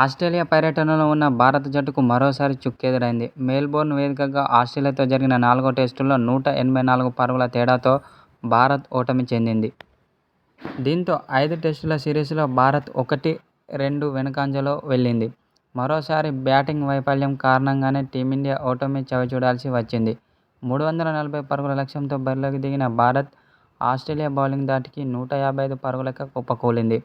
Australia పర్యటనలో ఉన్న భారత జట్టుకు మరోసారి చుక్కెదురైంది. మెల్బోర్న్ వేదికగా ఆస్ట్రేలియాతో జరిగిన నాలుగో టెస్టులో నూట ఎనభై నాలుగు పరుగుల తేడాతో భారత్ ఓటమి చెందింది. దీంతో ఐదు టెస్టుల సిరీస్లో భారత్ ఒకటి, రెండు వెనుకంజలో వెళ్ళింది మరోసారి బ్యాటింగ్ వైఫల్యం కారణంగానే టీమిండియా ఓటమి చవిచూడాల్సి వచ్చింది. మూడు వందల నలభై పరుగుల లక్ష్యంతో బరిలోకి దిగిన భారత్ ఆస్ట్రేలియా బౌలింగ్ ధాటికి నూట యాభై ఐదు పరుగులకు కుప్పకూలింది.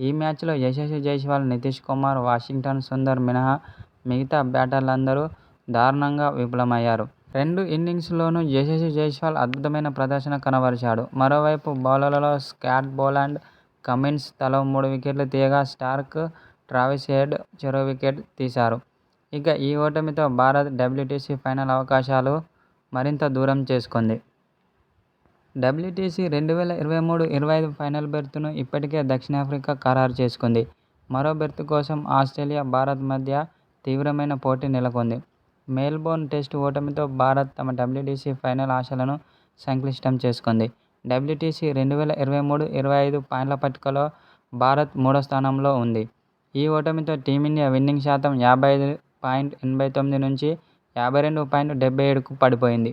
ఈ మ్యాచ్లో యశస్వి జైస్వాల్, నితీష్ కుమార్, వాషింగ్టన్ సుందర్ మినహా మిగతా బ్యాటర్లందరూ దారుణంగా విఫలమయ్యారు. రెండు ఇన్నింగ్స్ల్లోనూ యశస్వి జైస్వాల్ అద్భుతమైన ప్రదర్శన కనబరిచాడు. మరోవైపు బౌలర్లలో స్కాట్ బోలాండ్, కమిన్స్ తలో మూడు వికెట్లు తీయగా స్టార్క్, ట్రావిస్ హెడ్ చెరో వికెట్ తీశారు. ఇక ఈ ఓటమితో భారత్ డబ్ల్యూటీసీ ఫైనల్ అవకాశాలు మరింత దూరం చేసుకుంది. డబ్ల్యూటీసీ రెండు వేల ఇరవై మూడు-ఇరవై ఐదు ఫైనల్ బెర్త్ను ఇప్పటికే దక్షిణాఫ్రికా ఖరారు చేసుకుంది. మరో బెర్త్ కోసం ఆస్ట్రేలియా, భారత్ మధ్య తీవ్రమైన పోటీ నెలకొంది. మెల్బోర్న్ టెస్ట్ ఓటమితో భారత్ తమ డబ్ల్యూటీసీ ఫైనల్ ఆశలను సంక్లిష్టం చేసుకుంది. డబ్ల్యూటీసీ రెండు వేల ఇరవై మూడు-ఇరవై ఐదు పాయింట్ల పట్టికలో భారత్ మూడో స్థానంలో ఉంది. ఈ ఓటమితో టీమిండియా విన్నింగ్ శాతం యాభై ఐదు పాయింట్ ఎనభై తొమ్మిది నుంచి యాభై రెండు పాయింట్ డెబ్బై ఏడుకు పడిపోయింది.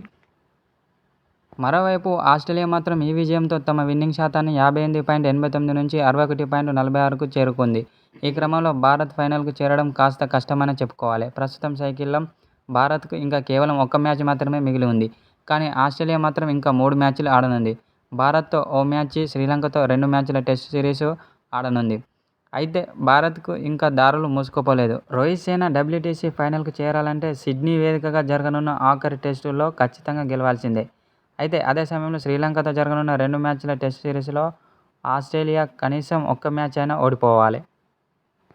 మరోవైపు ఆస్ట్రేలియా మాత్రం ఈ విజయంతో తమ విన్నింగ్ శాతాన్ని యాభై ఎనిమిది పాయింట్ ఎనభై తొమ్మిది నుంచి అరవై ఒకటి పాయింట్ నలభై ఆరుకు చేరుకుంది. ఈ క్రమంలో భారత్ ఫైనల్కు చేరడం కాస్త కష్టమనే చెప్పుకోవాలి. ప్రస్తుతం సైకిల్లో భారత్కు ఇంకా కేవలం ఒక్క మ్యాచ్ మాత్రమే మిగిలి ఉంది. కానీ ఆస్ట్రేలియా మాత్రం ఇంకా మూడు మ్యాచ్లు ఆడనుంది. భారత్తో ఓ మ్యాచ్, శ్రీలంకతో రెండు మ్యాచ్ల టెస్ట్ సిరీస్ ఆడనుంది. అయితే భారత్కు ఇంకా దారులు మూసుకోపోలేదు రోహిత్ సేన డబ్ల్యూటీసీ ఫైనల్కు చేరాలంటే సిడ్నీ వేదికగా జరగనున్న ఆఖరి టెస్టులో ఖచ్చితంగా గెలవాల్సిందే. అయితే అదే సమయంలో శ్రీలంకతో జరగనున్న రెండు మ్యాచ్ల టెస్ట్ సిరీస్లో ఆస్ట్రేలియా కనీసం ఒక్క మ్యాచ్ అయినా ఓడిపోవాలి.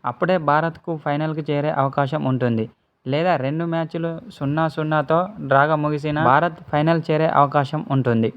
అప్పుడే భారత్కు ఫైనల్కి చేరే అవకాశం ఉంటుంది. లేదా రెండు మ్యాచ్లు సున్నా సున్నాతో డ్రాగా ముగిసిన భారత్ ఫైనల్ చేరే అవకాశం ఉంటుంది.